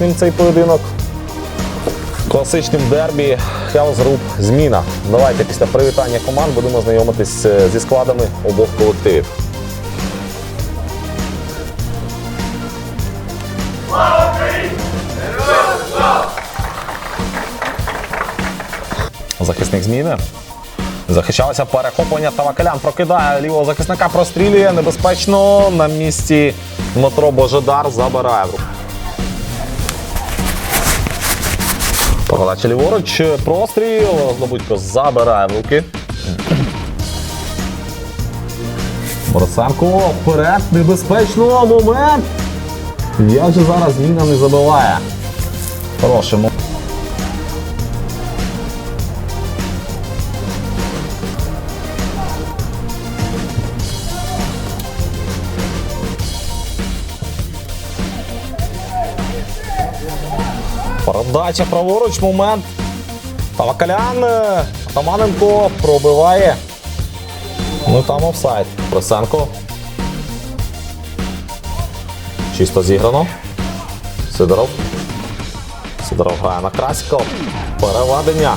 класичним цей поєдинок. Класичним дербі Group зміна. Давайте після привітання команд будемо знайомитись е, зі складами обох колективів. Захисник зміни. Захищалося перехоплення. Тавакалян прокидає лівого захисника, прострілює небезпечно на місці. Дмитро Божедар забирає. В ліворуч, простріл. Роздобудько забирає в руки. Борисенко вперед, небезпечно момент. Як же зараз міна не забиває? Хороший момент. Передача праворуч, момент. Тавакалян. е, Атаманенко пробиває. Ну там офсайд. Просенко. Чисто зіграно. Сидоров. Сидоров грає на Красіков. Переведення.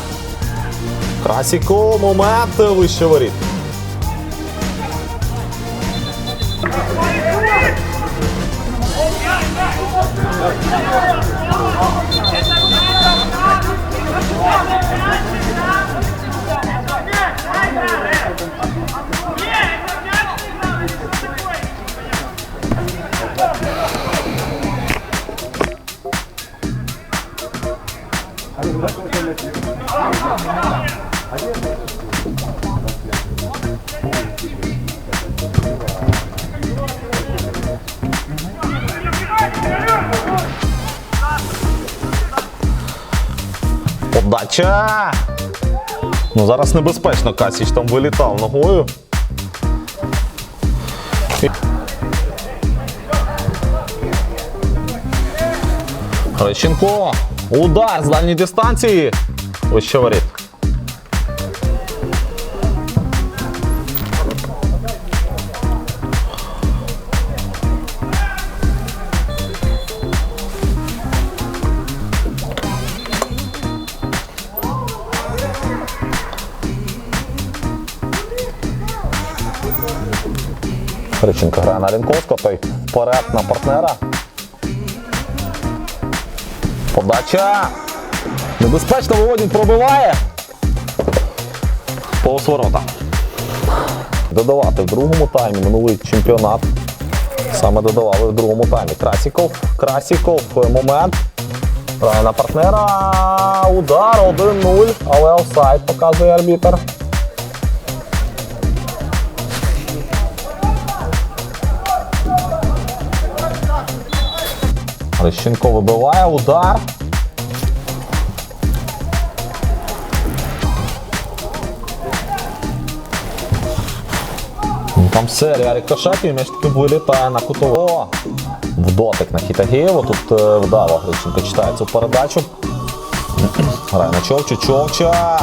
Красіко. Момент. Вище воріт. Подача! Ну зараз небезпечно Касіч там вилітав ногою. Грищенко. Удар з дальньої дистанції. Ось що воріт. Грищенко грає на Лінковського, той вперед на партнера. Подача. Небезпечно Володін пробиває. Повз ворота. Додавати в другому таймі минулий чемпіонат. Саме додавали в другому таймі. Красіков. Красіков. Момент. Грає на партнера. Удар 1-0. Але офсайд показує арбітер. Лещенко вибиває удар. Ну, Там серія рикошетів, і м'яч таки вилітає на кутово. В дотик на Хітагієву. Тут е, вдало Грищенко читає цю передачу. Грає на Човчу. Човча.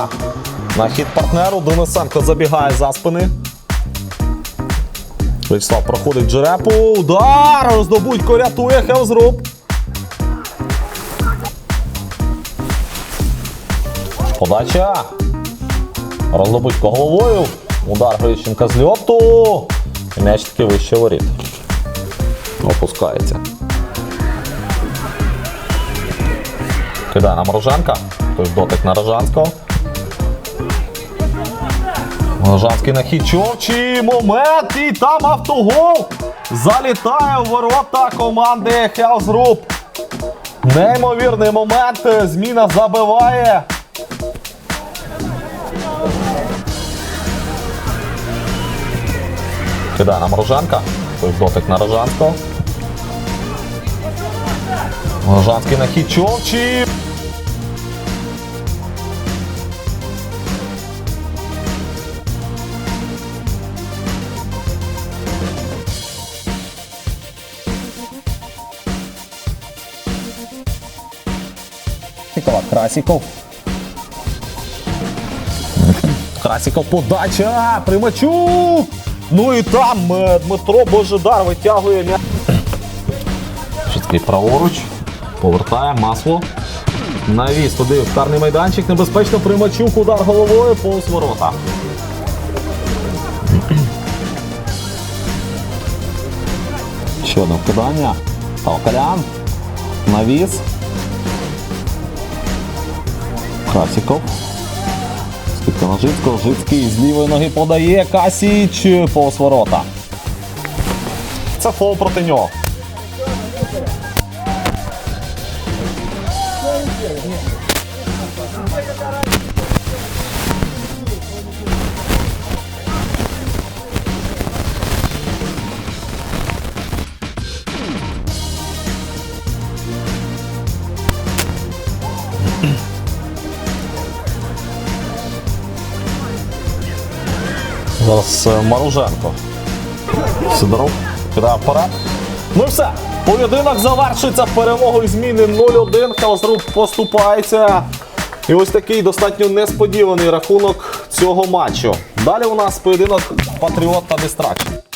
На хід партнеру. Денисенко забігає за спини. Вячеслав проходить Джерепу. Удар! Роздобудько рятує Хелзруб. Подача. Роздобудько головою. Удар Грищенка з льоту. М'яч таки вище воріт. Опускається. Кидає на Мороженка. Той дотик на Рожанського. Рожанський на хід Момент. І там автогол. Залітає у ворота команди Hell's Неймовірний момент. Зміна забиває. Кидає на Мороженка. Той дотик на Рожанського. Рожанський на хід. Красіков. Красіков подача. Примачук. Ну і там е, Дмитро Божедар витягує м'яч. Швидкий праворуч. Повертає масло. Навіс туди в карний майданчик. Небезпечно Примачук. Удар головою повз ворота. Ще одне вкидання. Талкалян. Навіс. Красіков. Скидка на Жицький з лівої ноги подає. Касіч повз ворота. Це фол проти нього. Зараз е, Маруженко. Сидоров кидає. Ну все. Поєдинок завершується перемогою зміни 0-1. Хелсруп поступається. І ось такий достатньо несподіваний рахунок цього матчу. Далі у нас поєдинок Патріот та Дистракшн.